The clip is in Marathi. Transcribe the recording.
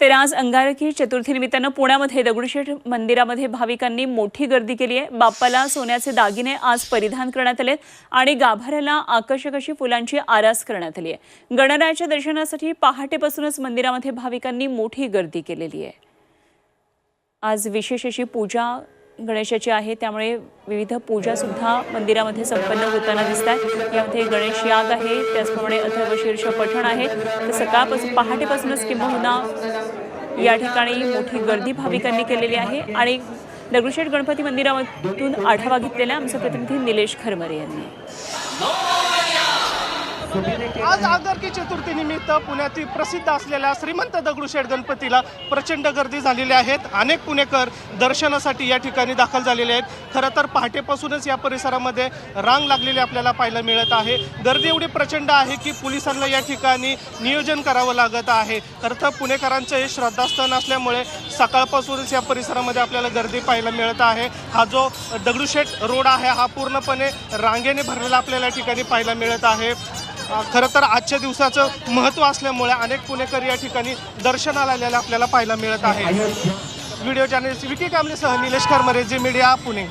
तर आज अंगारकी चतुर्थी निमित्तानं पुण्यामध्ये दगडूशेठ मंदिरामध्ये भाविकांनी मोठी गर्दी केली आहे. बाप्पाला सोन्याचे दागिने आज परिधान करण्यात आले आणि गाभाऱ्याला आकर्षक अशी फुलांची आरास करण्यात आली आहे. गणरायाच्या दर्शनासाठी पहाटेपासूनच मंदिरामध्ये भाविकांनी मोठी गर्दी केलेली आहे. आज विशेष अशी पूजा गणेशाची आहे. त्यामुळे विविध पूजासुद्धा मंदिरामध्ये संपन्न होताना दिसत आहेत यामध्ये गणेश याग आहे. त्याचप्रमाणे अथर्वशीर्ष पठण आहे. तर सकाळपासून पहाटेपासूनच किंबहुना या ठिकाणी मोठी गर्दी भाविकांनी केलेली आहे. आणि दगडूशेठ गणपती मंदिरामधून आढावा घेतलेला आमचे प्रतिनिधी निलेश खरमरे यांनी. आज आगरकी चतुर्थी निमित्त पुण्यातील प्रसिद्ध असलेल्या श्रीमंत दगडूशेठ गणपतीला प्रचंड गर्दी झालेली आहेत. अनेक पुणेकर दर्शनासाठी या ठिकाणी दाखल झालेले आहेत. खरं तर पहाटेपासूनच या परिसरामध्ये रांग लागलेली आपल्याला पाहायला मिळत आहे. गर्दी एवढी प्रचंड आहे की पोलिसांना या ठिकाणी नियोजन करावं लागत आहे. खरं तर पुणेकरांचं हे श्रद्धास्थान असल्यामुळे सकाळपासूनच या परिसरामध्ये आपल्याला गर्दी पाहायला मिळत आहे. हा जो दगडूशेठ रोड आहे हा पूर्णपणे रांगेने भरलेला आपल्याला या ठिकाणी पाहायला मिळत आहे. खरं तर आजच्या दिवसाचं महत्त्व असल्यामुळे अनेक पुणेकर या ठिकाणी दर्शनाला आलेले आपल्याला पाहायला मिळत आहे. व्हिडिओ चॅनल विकी कांबलेसह निलेश करमरे जी मीडिया पुणे.